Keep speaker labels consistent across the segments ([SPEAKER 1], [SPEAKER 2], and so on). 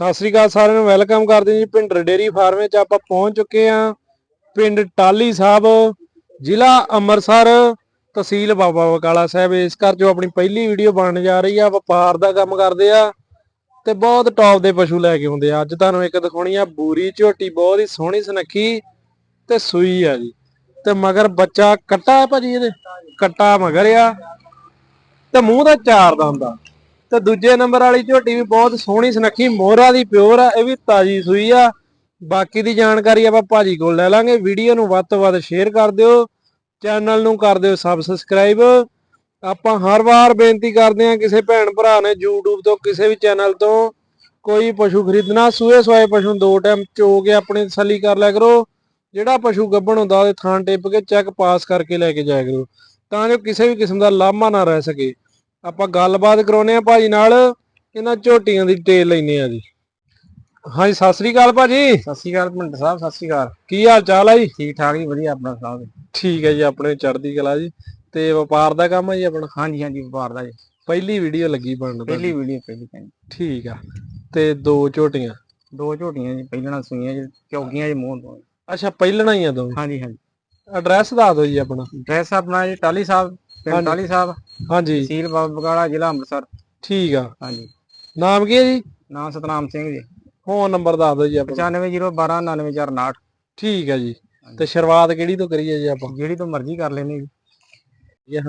[SPEAKER 1] ਸਤਿ ਸ੍ਰੀ ਅਕਾਲ ਸਾਰਿਆਂ ਨੂੰ, ਵੈਲਕਮ ਕਰਦੇ ਜੀ ਪਿੰਡ ਡੇਰੀ ਫਾਰਮ ਵਿੱਚ। ਆਪਾਂ ਪਹੁੰਚ ਚੁੱਕੇ ਹਾਂ ਪਿੰਡ ਟਾਲੀ ਸਾਹਿਬ, ਜ਼ਿਲ੍ਹਾ ਅੰਮ੍ਰਿਤਸਰ ਤਹਿਸੀਲ ਬਾਬਾ ਬਕਾਲਾ ਸਾਹਿਬ। ਇਸ ਘਰ ਚੋਂ ਆਪਣੀ ਪਹਿਲੀ ਵੀਡੀਓ ਬਣਨ ਜਾ ਰਹੀ ਆ, ਵਪਾਰ ਦਾ ਕੰਮ ਕਰਦੇ ਆ ਤੇ ਬਹੁਤ ਟੌਪ ਦੇ ਪਸ਼ੂ ਲੈ ਕੇ ਆਉਂਦੇ ਆ। ਅੱਜ ਤੁਹਾਨੂੰ ਇੱਕ ਦਿਖਾਉਣੀ ਆ, ਬੂਰੀ ਝੋਟੀ, ਬਹੁਤ ਹੀ ਸੋਹਣੀ ਸੁਨੱਖੀ ਤੇ ਸੂਈ ਆ ਜੀ। ਤੇ ਮਗਰ ਬੱਚਾ ਕੱਟਾ ਹੈ ਭਾਜੀ ਇਹਦੇ? ਕੱਟਾ ਮਗਰ ਆ ਤੇ ਮੂੰਹ ਦਾ ਚਾਰ ਦਾ ਹੁੰਦਾ ਤੇ ਦੂਜੇ ਨੰਬਰ ਵਾਲੀ ਝੋਟੀ ਵੀ ਬਹੁਤ ਸੋਹਣੀ, ਸੁਨੱਖੀ, ਮੋਹਰਾ ਦੀ ਪਿਓਰ ਆ, ਇਹ ਵੀ ਤਾਜੀ ਸੂਈ ਆ। ਬਾਕੀ ਦੀ ਜਾਣਕਾਰੀ ਆਪਾਂ ਭਾਜੀ ਕੋਲ ਲੈ ਲਾਂਗੇ। ਵੀਡੀਓ ਨੂੰ ਵੱਧ ਤੋਂ ਵੱਧ ਸ਼ੇਅਰ ਕਰ ਦਿਓ ਚੈਨਲ ਨੂੰ ਕਰ ਦਿਓ ਸਬਸਕ੍ਰਾਈਬ ਆਪਾਂ ਹਰ ਵਾਰ ਬੇਨਤੀ ਕਰਦੇ ਹਾਂ, ਕਿਸੇ ਭੈਣ ਭਰਾ ਨੇ YouTube ਤੋਂ, ਕਿਸੇ ਵੀ ਚੈਨਲ ਤੋਂ ਕੋਈ ਪਸ਼ੂ ਖਰੀਦਣਾ, ਸੂਏ ਸਵਾਏ ਪਸ਼ੂ ਦੋ ਟਾਈਮ ਚੋ ਕੇ ਆਪਣੀ ਤਸੱਲੀ ਕਰ ਲਿਆ ਕਰੋ। ਜਿਹੜਾ ਪਸ਼ੂ ਗੱਭਣ ਹੁੰਦਾ, ਉਹਦੇ ਥਾਂ ਟਿੱਪ ਕੇ ਚੈੱਕ ਪਾਸ ਕਰਕੇ ਲੈ ਕੇ ਜਾਇਆ ਕਰੋ। ਤਾਂ ਜੋ ਕਿਸੇ ਵੀ ਕਿਸਮ ਦਾ ਲਾਮਾ ਨਾ ਰਹਿ ਸਕੇ। ਆਪਾਂ ਗੱਲਬਾਤ ਕਰਾਉਨੇ ਆ ਭਾਜੀ ਨਾਲ ਇਹਨਾਂ ਝੋਟੀਆਂ ਦੀ ਡਿਟੇਲ ਲੈਨੇ ਆ ਜੀ। ਹਾਂਜੀ ਸਤਿ ਸ੍ਰੀ ਅਕਾਲ ਭਾਜੀ।
[SPEAKER 2] ਸਤਿ ਸ਼੍ਰੀ ਅਕਾਲ ਭਿੰਡ ਸਾਹਿਬ ਸਤਿ ਸ਼੍ਰੀ ਅਕਾਲ।
[SPEAKER 1] ਕੀ ਹਾਲ ਚਾਲ ਆ ਜੀ?
[SPEAKER 2] ਠੀਕ ਠਾਕ ਜੀ ਵਧੀਆ ਆਪਣਾ ਸਾਹਿਬ
[SPEAKER 1] ਠੀਕ ਹੈ ਜੀ ਆਪਣੇ ਚੜ੍ਹਦੀ ਕਲਾ ਜੀ। ਤੇ ਵਪਾਰ ਦਾ ਕੰਮ ਹੈ ਜੀ ਆਪਣਾ?
[SPEAKER 2] ਹਾਂਜੀ ਹਾਂਜੀ ਵਪਾਰ ਦਾ ਜੀ।
[SPEAKER 1] ਪਹਿਲੀ ਵੀਡੀਓ ਲੱਗੀ ਬਣਨ
[SPEAKER 2] ਪਹਿਲੀ ਵੀਡੀਓ ਪਹਿਲੀ ਭੈਣ।
[SPEAKER 1] ਠੀਕ ਆ। ਤੇ ਦੋ ਝੋਟੀਆਂ?
[SPEAKER 2] ਦੋ ਝੋਟੀਆਂ ਜੀ ਪਹਿਲਣਾ ਸੂਈਆਂ ਜੀ ਚੌਗੀਆਂ ਜੀ ਮੂੰਹ ਤੋਂ।
[SPEAKER 1] ਅੱਛਾ ਪਹਿਲਣਾ ਹੀ ਆ ਦੋ
[SPEAKER 2] ਹਾਂਜੀ ਹਾਂਜੀ।
[SPEAKER 1] ਐਡਰੈਸ ਦੱਸ ਦਿਓ ਜੀ ਆਪਣਾ।
[SPEAKER 2] ਡਰੈਸ ਆਪਣਾ ਜੀ ਟਾਲੀ ਸਾਹਿਬ ਪਿੰਡ। ਟਾਲੀ ਸਾਹਿਬ।
[SPEAKER 1] ਹਾਂਜੀ।
[SPEAKER 2] ਤਹਿਸੀਲ ਬਗਾਲਾ ਜ਼ਿਲ੍ਹਾ ਅੰਮ੍ਰਿਤਸਰ।
[SPEAKER 1] ਠੀਕ ਆ।
[SPEAKER 2] ਹਾਂਜੀ।
[SPEAKER 1] ਨਾਮ ਕੀ ਹੈ ਜੀ?
[SPEAKER 2] ਨਾਮ ਸਤਨਾਮ ਸਿੰਘ ਜੀ।
[SPEAKER 1] ਫੋਨ ਨੰਬਰ ਦੱਸ ਦਿਓ ਜੀ ਆਪਣਾ
[SPEAKER 2] 9501299469
[SPEAKER 1] ਠੀਕ ਆ ਜੀ। ਤੇ ਸ਼ੁਰੂਆਤ ਕਿਹੜੀ ਤੋਂ ਕਰੀਏ ਜੀ ਆਪਾਂ?
[SPEAKER 2] ਜਿਹੜੀ ਤੋਂ ਮਰਜ਼ੀ ਕਰ ਲੈਣੇ ਜੀ।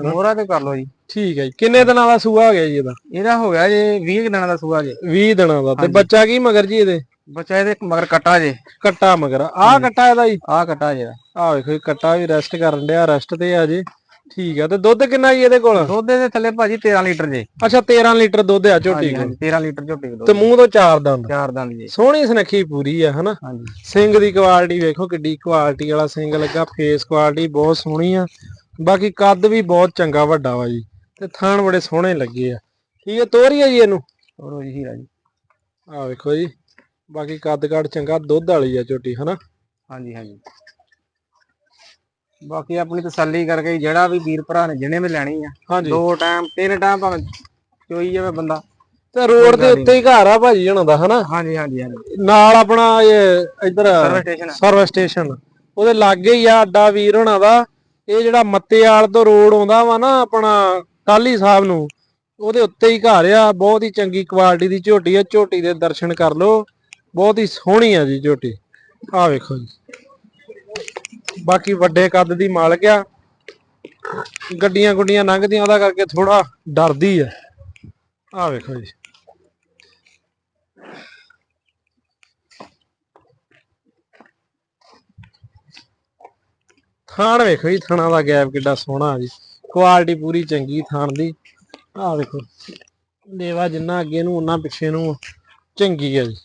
[SPEAKER 2] ਮੋਹਰਾ ਤੇ ਕਰ ਲਓ ਜੀ।
[SPEAKER 1] ਠੀਕ ਹੈ ਜੀ। ਕਿੰਨੇ ਦਿਨਾਂ ਦਾ ਸੂਆ ਹੋ ਗਿਆ ਜੀ ਇਹਦਾ?
[SPEAKER 2] ਇਹਦਾ ਹੋ ਗਿਆ ਜੀ 20 ਕੁ ਦਿਨਾਂ ਦਾ ਸੂਆ ਜੀ।
[SPEAKER 1] 20 ਦਿਨਾਂ ਦਾ। ਤੇ। ਬੱਚਾ ਕੀ ਮਗਰ ਜੀ ਇਹਦੇ?
[SPEAKER 2] ਬੱਚਾ ਇਹਦੇ ਮਗਰ ਕੱਟਾ ਜੇ।
[SPEAKER 1] ਕੱਟਾ ਮਗਰ। ਆਹ ਕੱਟਾ ਇਹਦਾ ਜੀ?
[SPEAKER 2] ਆਹ ਕੱਟਾ ਜੇ
[SPEAKER 1] ਆਹ ਵੇਖੋ ਕੱਟਾ ਵੀ ਰੈਸਟ ਕਰਨ ਡਿਆ। ਰੈਸਟ ਤੇ ਆ ਜੀ। ਠੀਕ ਆ ਤੇ ਦੁੱਧ ਕਿੰਨਾ ਜੀ ਇਹਦੇ ਕੋਲ?
[SPEAKER 2] ਦੁੱਧ ਦੇ ਥੱਲੇ ਭਾਜੀ 13 ਲੀਟਰ ਜੇ।
[SPEAKER 1] ਅੱਛਾ 13 ਲੀਟਰ ਦੁੱਧ ਆ ਝੋਟੀ ਕੋਲ
[SPEAKER 2] ਹਾਂਜੀ 13 ਲੀਟਰ ਝੋਟੀ ਦਾ
[SPEAKER 1] ਤੇ ਮੂੰਹ ਤੋਂ ਚਾਰ ਦੰਦ।
[SPEAKER 2] ਚਾਰ ਦੰਦ ਜੀ।
[SPEAKER 1] ਸੋਹਣੀ ਸੁਨੱਖੀ ਪੂਰੀ ਆ ਹਨਾ? ਸਿੰਘ ਦੀ ਕੁਆਲਿਟੀ ਵੇਖੋ ਕਿੱਡੀ ਕੁਆਲਿਟੀ ਵਾਲਾ ਸਿੰਘ ਲੱਗਾ ਫੇਸ ਕੁਆਲਿਟੀ ਬਹੁਤ ਸੋਹਣੀ ਆ। ਬਾਕੀ ਕੱਦ ਵੀ ਬਹੁਤ ਚੰਗਾ ਵੱਡਾ ਵਾ ਜੀ ਤੇ ਥਣ ਬੜੇ ਸੋਹਣੇ ਲੱਗੇ ਆ। ਠੀਕ ਹੈ ਤੋਰੀ ਆ ਜੀ ਇਹਨੂੰ?
[SPEAKER 2] ਹੋਰ ਜੀ ਹੀਰਾ ਜੀ।
[SPEAKER 1] ਆ ਵੇਖੋ ਜੀ ਬਾਕੀ ਕੱਦ ਕਾਠ ਚੰਗਾ ਦੁੱਧ ਵਾਲੀ ਆ ਝੋਟੀ ਹਨਾ?
[SPEAKER 2] ਹਾਂਜੀ ਹਾਂਜੀ। ਬਾਕੀ ਆਪਣੀ ਤਸੱਲੀ ਕਰਕੇ ਜਿਹੜਾ ਵੀ ਵੀਰ ਭਰਾ ਨੇ ਜਿਹਨੇ ਵੀ ਲੈਣੀ ਆ ਦੋ ਟਾਈਮ ਤਿੰਨ ਟਾਈਮ ਭਾਵੇਂ ਚੋਈ ਜਾਵੇ ਬੰਦਾ।
[SPEAKER 1] ਤੇ ਰੋਡ ਦੇ ਉੱਤੇ ਹੀ ਘਰ ਆ ਭਾਜੀ ਜਣਾ ਦਾ ਹਨਾ?
[SPEAKER 2] ਹਾਂਜੀ ਹਾਂਜੀ ਹਾਂਜੀ।
[SPEAKER 1] ਨਾਲ ਆਪਣਾ ਇਹ ਇੱਧਰ
[SPEAKER 2] ਸਰਵਿਸ ਸਟੇਸ਼ਨ
[SPEAKER 1] ਉਹਦੇ ਲਾਗੇ ਹੀ ਆ ਅੱਡਾ ਵੀਰ ਹੋਣਾ ਦਾ। ਇਹ ਜਿਹੜਾ ਮੱਤੇਵਾਲ ਤੋਂ ਰੋਡ ਆਉਂਦਾ ਵਾ ਨਾ ਆਪਣਾ ਟਾਲੀ ਸਾਹਿਬ ਨੂੰ ਉਹਦੇ ਉੱਤੇ ਹੀ ਘਰ ਆ। ਬਹੁਤ ਹੀ ਚੰਗੀ ਕੁਆਲਿਟੀ ਦੀ ਝੋਟੀ ਆ। ਝੋਟੀ ਦੇ ਦਰਸ਼ਨ ਕਰ ਲਓ। ਬਹੁਤ ਹੀ ਸੋਹਣੀ ਆ ਜੀ ਝੋਟੀ। ਆ ਵੇਖੋ ਜੀ। ਬਾਕੀ ਵੱਡੇ ਕੱਦ ਦੀ ਮਾਲਕ ਆ। ਗੱਡੀਆਂ ਗੁੱਡੀਆਂ ਲੰਘਦੀਆਂ, ਉਹਦਾ ਕਰਕੇ ਥੋੜਾ ਡਰਦੀ ਆ। ਆ ਵੇਖੋ ਜੀ। ਥਾਣ ਵੇਖੋ ਜੀ, ਥਾਣਾ ਦਾ ਗੈਪ ਕਿੱਡਾ ਸੋਹਣਾ ਆ ਜੀ। ਕੁਆਲਿਟੀ ਪੂਰੀ ਚੰਗੀ ਥਾਣ ਦੀ। ਆਹ ਵੇਖੋ। ਦੇਵਾ ਜਿੰਨਾ ਅੱਗੇ ਨੂੰ ਉਹਨਾਂ ਪਿੱਛੇ ਨੂੰ ਚੰਗੀ ਆ ਜੀ।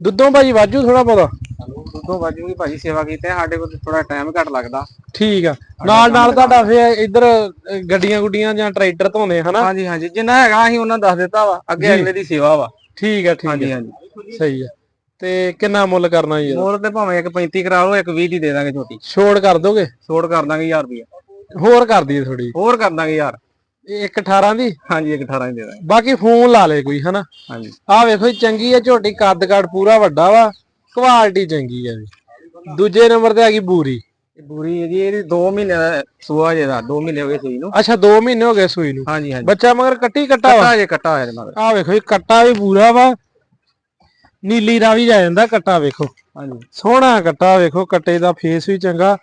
[SPEAKER 1] ਦੁੱਧੋਂ ਭਾਜੀ ਵਾਜੂ ਥੋੜਾ ਪਤਾ
[SPEAKER 2] ਦੁੱਧੋਂ ਵਾਜੂਗੀ ਭਾਜੀ ਸੇਵਾ ਕੀਤੇ ਸਾਡੇ ਕੋਲ ਥੋੜਾ ਟਾਈਮ ਘੱਟ ਲੱਗਦਾ।
[SPEAKER 1] ਠੀਕ ਆ। ਨਾਲ ਨਾਲ ਤੁਹਾਡਾ ਫੇ ਇੱਧਰ ਅ, ਗੱਡੀਆਂ ਗੁੱਡੀਆਂ ਜਾਂ ਟਰੈਕਟਰ ਧੋਂਦੇ ਹਨਾ?
[SPEAKER 2] ਹਾਂਜੀ ਹਾਂਜੀ। ਜਿੰਨਾ ਹੈਗਾ ਅਸੀਂ ਉਹਨਾਂ ਦੱਸ ਦਿੱਤਾ ਵਾ। ਅੱਗੇ ਅਗਲੇ ਦੀ ਸੇਵਾ ਵਾ।
[SPEAKER 1] ਠੀਕ ਆ ਠੀਕ
[SPEAKER 2] ਹਾਂਜੀ
[SPEAKER 1] ਆ।
[SPEAKER 2] ਹਾਂਜੀ
[SPEAKER 1] ਸਹੀ ਆ। ਤੇ ਕਿੰਨਾ ਮੁੱਲ ਕਰਨਾ ਜੀ ਇਹਦਾ?
[SPEAKER 2] ਮੋਰ ਤੇ ਭਾਵੇਂ ਇੱਕ 35 ਕਰਾ ਲਓ ਇੱਕ 20 ਦੀ ਦੇ ਦਾਂਗੇ ਝੋਟੀ
[SPEAKER 1] ਛੋੜ ਕਰ ਦੋਗੇ?
[SPEAKER 2] ਛੋੜ ਕਰ ਦਾਂਗੇ 1000 ਰੁਪਇਆ
[SPEAKER 1] ਹੋਰ ਕਰ ਦਈਏ ਥੋੜੀ
[SPEAKER 2] ਹੋਰ ਕਰ ਦਾਂਗੇ ਯਾਰ
[SPEAKER 1] ਇੱਕ 18 ਦੀ?
[SPEAKER 2] ਹਾਂਜੀ ਇੱਕ 18 ਦੀ ਦੇ ਦਾਂਗੇ।
[SPEAKER 1] ਬਾਕੀ ਫੋਨ ਲਾ ਲੇ ਕੋਈ ਹਨਾ?
[SPEAKER 2] ਹਾਂਜੀ।
[SPEAKER 1] ਆਹ ਵੇਖੋ ਜੀ ਚੰਗੀ ਹੈ ਝੋਟੀ ਕੱਦ ਕਾਠ ਪੂਰਾ ਵੱਡਾ ਵਾ ਕੁਆਲਿਟੀ ਚੰਗੀ ਹੈ ਜੀ। ਦੂਜੇ ਨੰਬਰ ਤੇ ਆ ਗਈ ਬੂਰੀ।
[SPEAKER 2] ਇਹ ਬੁਰੀ ਹੈ ਜੀ ਇਹਦੀ 2 ਮਹੀਨੇ ਦਾ ਸੂਆ ਜਿਹਦਾ 2 ਮਹੀਨੇ ਹੋ ਗਏ ਸੂਈ ਨੂੰ।
[SPEAKER 1] ਅੱਛਾ 2 ਮਹੀਨੇ ਹੋ ਗਏ ਸੂਈ ਨੂੰ।
[SPEAKER 2] ਹਾਂਜੀ ਹਾਂਜੀ।
[SPEAKER 1] ਬੱਚਾ ਮਗਰ ਕੱਟੀ ਕੱਟਾ ਵਾ?
[SPEAKER 2] ਕੱਟਾ ਜੇ ਕੱਟਾ ਹੋਇਆ ਮਗਰ।
[SPEAKER 1] ਆਹ ਵੇਖੋ ਜੀ ਕੱਟਾ ਵੀ ਪੂਰਾ ਵਾ। ਨੀਲੀ ਰਾਵੀ ਜਾ ਜਾਂਦਾ ਕੱਟਾ ਵੇਖੋ।
[SPEAKER 2] ਹਾਂਜੀ।
[SPEAKER 1] ਸੋਹਣਾ ਕੱਟਾ ਵੇਖੋ ਕੱਟੇ ਦਾ ਫੇਸ ਵੀ ਚੰਗਾ।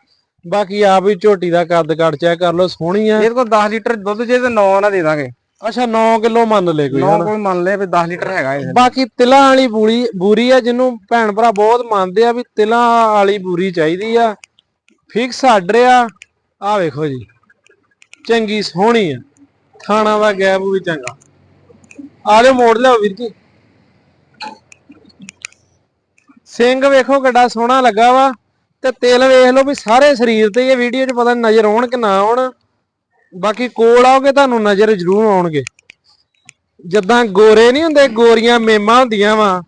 [SPEAKER 1] ਬਾਕੀ ਆਪ ਵੀ ਝੋਟੀ ਦਾ ਕੱਦ ਕਾਠ ਚੈੱਕ ਕਰ ਲਓ ਸੋਹਣੀ ਆ।
[SPEAKER 2] ਇਹਦੇ ਕੋਲ 10 ਲੀਟਰ ਦੁੱਧ ਜੇ ਤੇ 9 ਨਾ ਦੇ ਦਾਂਗੇ।
[SPEAKER 1] ਅੱਛਾ 9 ਕਿਲੋ ਮੰਨ ਲੈ ਕੋਈ
[SPEAKER 2] 9
[SPEAKER 1] ਹਨਾ?
[SPEAKER 2] ਕੋਈ ਮੰਨ ਲੈ ਵੀ 10 ਲੀਟਰ ਹੈਗਾ ਇਹ।
[SPEAKER 1] ਬਾਕੀ ਤਿਲਾਂ ਵਾਲੀ ਬੂਰੀ ਬੂਰੀ ਆ ਜਿਹਨੂੰ ਭੈਣ ਭਰਾ ਬਹੁਤ ਮੰਨਦੇ ਆ ਵੀ ਤਿਲਾਂ ਵਾਲੀ ਬੂਰੀ ਚਾਹੀਦੀ ਆ। ਫਿਕਸ ਆਰਡਰ ਆ ਆ ਵੇਖੋ ਜੀ ਚੰਗੀ ਸੋਹਣੀ ਆ। ਥਾਣਾ ਦਾ ਗੈਪ ਵੀ ਚੰਗਾ। ਆ ਲਿਓ ਮੋੜ ਲਿਓ ਵੀਰ ਜੀ। ਸਿੰਘ ਵੇਖੋ ਕਿੱਡਾ ਸੋਹਣਾ ਲੱਗਾ ਵਾ। ਤੇ ਤਿਲ ਵੇਖ ਲਓ ਵੀ ਸਾਰੇ ਸਰੀਰ ਤੇ ਇਹ ਵੀਡੀਓ 'ਚ ਪਤਾ ਨੀ ਨਜ਼ਰ ਆਉਣ ਕਿ ਨਾ ਆਉਣ। ਬਾਕੀ ਕੋਲ ਆਓਗੇ ਤੁਹਾਨੂੰ ਨਜ਼ਰ ਜ਼ਰੂਰ ਆਉਣਗੇ। ਜਦਾਂ ਗੋਰੇ ਨਹੀਂ ਹੁੰਦੇ ਗੋਰੀਆਂ ਮੇਮਾਂ ਹੁੰਦੀਆਂ ਵਾ।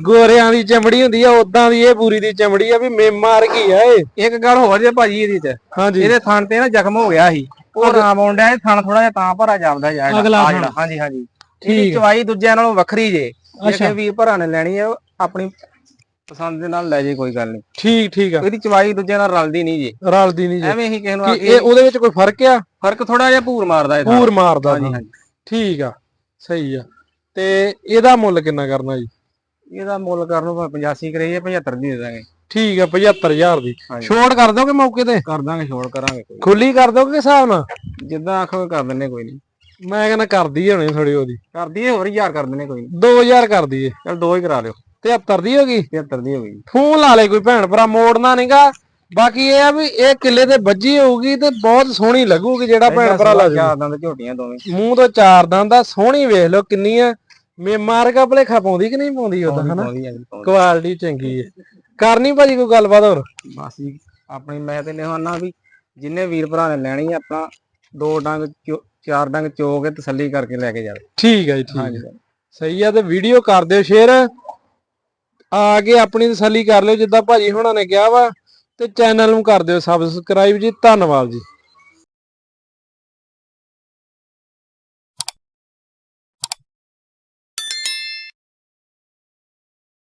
[SPEAKER 1] ਗੋਰਿਆਂ ਦੀ ਚਮੜੀ ਹੁੰਦੀ ਆ ਉਦਾਂ ਦੀ ਇਹ ਪੂਰੀ ਦੀ ਚਮੜੀ ਆ ਵੀ ਮੇਮਾਂ ਵਰਗੀ ਆ ਇਹ।
[SPEAKER 2] ਇੱਕ ਗੱਲ ਹੋਰ ਜੇ ਭਾਜੀ ਇਹਦੀ ਚ
[SPEAKER 1] ਹਾਂਜੀ।
[SPEAKER 2] ਇਹਦੇ ਥਣ ਤੇ ਨਾ ਜ਼ਖਮ ਹੋ ਗਿਆ ਸੀ। ਉਹ ਆਰਾਮ ਆਉਂਦਾ ਇਹ ਥਣ ਥੋੜਾ ਜਿਹਾ ਤਾਂ ਭਰਾ ਆਹ
[SPEAKER 1] ਥਣ।
[SPEAKER 2] ਜਿਹੜਾ। ਹਾਂਜੀ ਹਾਂਜੀ।
[SPEAKER 1] ਠੀਕ
[SPEAKER 2] ਇਹਦੀ। ਚਵਾਈ ਦੂਜਿਆਂ ਨਾਲੋਂ ਵੱਖਰੀ ਜੇ। ਜੇ ਕਿਸੇ ਵੀਰ ਭਰਾ ਨੇ ਲੈਣੀ ਉਹ ਆਪਣੀ ਪਸੰਦ ਦੇ ਨਾਲ ਲੈ ਜੇ ਕੋਈ ਗੱਲ ਨਹੀਂ।
[SPEAKER 1] ਠੀਕ ਠੀਕ ਆ।
[SPEAKER 2] ਇਹਦੀ ਚਵਾਈ ਦੂਜੇ ਨਾਲ ਰਲਦੀ ਨਹੀਂ ਜੀ।
[SPEAKER 1] ਰਲਦੀ ਨਹੀਂ ਜੀ।
[SPEAKER 2] ਐਵੇਂ ਹੀ ਕਿਸੇ ਨੂੰ ਆ
[SPEAKER 1] ਇਹ ਉਹਦੇ ਵਿੱਚ ਕੋਈ ਫ਼ਰਕ ਆ?
[SPEAKER 2] ਫ਼ਰਕ ਥੋੜਾ ਜਿਹਾ ਭੂਰ ਮਾਰਦਾ ਇਹ
[SPEAKER 1] ਪੂਰ ਮਾਰਦਾ
[SPEAKER 2] ਹਾਂਜੀ। ਹਾਂਜੀ।
[SPEAKER 1] ਠੀਕ ਆ। ਸਹੀ ਆ। ਤੇ ਇਹਦਾ ਮੁੱਲ ਕਿੰਨਾ ਕਰਨਾ ਜੀ?
[SPEAKER 2] ਇਹਦਾ ਮੁੱਲ ਕਰਨ ਨੂੰ 85 ਕਰੀਏ 75 ਦੀ ਦੇ ਦਾਂਗੇ।
[SPEAKER 1] ਠੀਕ ਆ 75000 ਦੀ। ਛੋਟ ਕਰ ਦੋਗੇ ਮੌਕੇ ਤੇ?
[SPEAKER 2] ਕਰ ਦਾਂਗੇ ਛੋੜ ਕਰਾਂਗੇ ਕੋਈ
[SPEAKER 1] ਖੁੱਲੀ ਕਰ ਦੋਗੇ ਹਿਸਾਬ ਨਾਲ?
[SPEAKER 2] ਜਿੱਦਾਂ ਆਖੋਗੇ ਕਰ ਦਿੰਨੇ ਕੋਈ ਨਹੀਂ।
[SPEAKER 1] ਮੈਂ ਕਹਿੰਦਾ ਕਰਦੀ ਹੋਣੀ ਥੋੜੀ ਉਹਦੀ।
[SPEAKER 2] ਕਰ ਦਈਏ ਹੋਰ ਹਜ਼ਾਰ ਕਰ ਦਿੰਨੇ ਕੋਈ ਨਹੀਂ।
[SPEAKER 1] 2000 ਕਰ ਦਈਏ।
[SPEAKER 2] ਚਲ ਦੋ ਹੀ ਕਰਾ ਲਿਓ।
[SPEAKER 1] 73 ਦੀ ਹੋ ਗਈ?
[SPEAKER 2] 75 ਦੀ ਹੋ ਗਈ।
[SPEAKER 1] ਫੋਨ ਲਾ ਲੈ ਕੋਈ ਭੈਣ ਭਰਾ ਮੋੜਨਾ ਨਹੀਂਗਾ ਬਾਕੀ ਇਹ ਆ ਵੀ ਇਹ ਕਿੱਲੇ ਤੇ ਵੱਜੀ ਹੋਊਗੀ ਤੇ ਬਹੁਤ ਸੋਹਣੀ ਲੱਗੂਗੀ ਜਿਹੜਾ ਭੈਣ ਭਰਾ ਲਾ
[SPEAKER 2] ਚਾਰ ਦੰਦ ਝੋਟੀਆਂ ਦੋਵੇਂ।
[SPEAKER 1] ਮੂੰਹ ਤੋਂ ਚਾਰ ਦੰਦ ਦਾ ਸੋਹਣੀ ਵੇਖ ਲਓ ਕਿੰਨੀ ਆ। ਮੇ ਮਾਰਕਾ ਭਲੇਖਾ ਪਾਉਂਦੀ ਕਿ ਨਹੀਂ ਪਾਉਂਦੀ ਹਨਾ
[SPEAKER 2] ਆ ਜੀ, ਪਾਉਂਦੀ।
[SPEAKER 1] ਕੁਆਲਿਟੀ ਚੰਗੀ ਹੈ ਕਰਨੀ ਭਾਜੀ ਕੋਈ ਗੱਲਬਾਤ ਹੋਰ?
[SPEAKER 2] ਬਸ ਜੀ ਆਪਣੀ ਮੈਂ ਤੇ ਲਿਖਾਨਾ ਵੀ ਜਿੰਨੇ ਵੀਰ ਭਰਾ ਨੇ ਲੈਣੀ ਆ ਆਪਣਾ ਦੋ ਡੰਗ ਚਾਰ ਡੰਗ ਚੋ ਕੇ ਤਸੱਲੀ ਕਰਕੇ ਲੈ ਕੇ ਜਾਵੇ।
[SPEAKER 1] ਠੀਕ ਹੈ ਜੀ ਠੀਕ ਹੈ ਸਹੀ ਆ ਤੇ ਵੀਡੀਓ ਕਰ ਦਿਓ ਸ਼ੇਅਰ। ਆ ਕੇ ਆਪਣੀ ਤਸੱਲੀ ਕਰ ਲਿਓ, ਜਿੱਦਾਂ ਭਾਜੀ ਹੁਣਾਂ ਨੇ ਕਿਹਾ ਵਾ, ਤੇ ਚੈਨਲ ਨੂੰ ਕਰ ਦਿਓ ਸਬਸਕ੍ਰਾਈਬ ਜੀ, ਧੰਨਵਾਦ ਜੀ।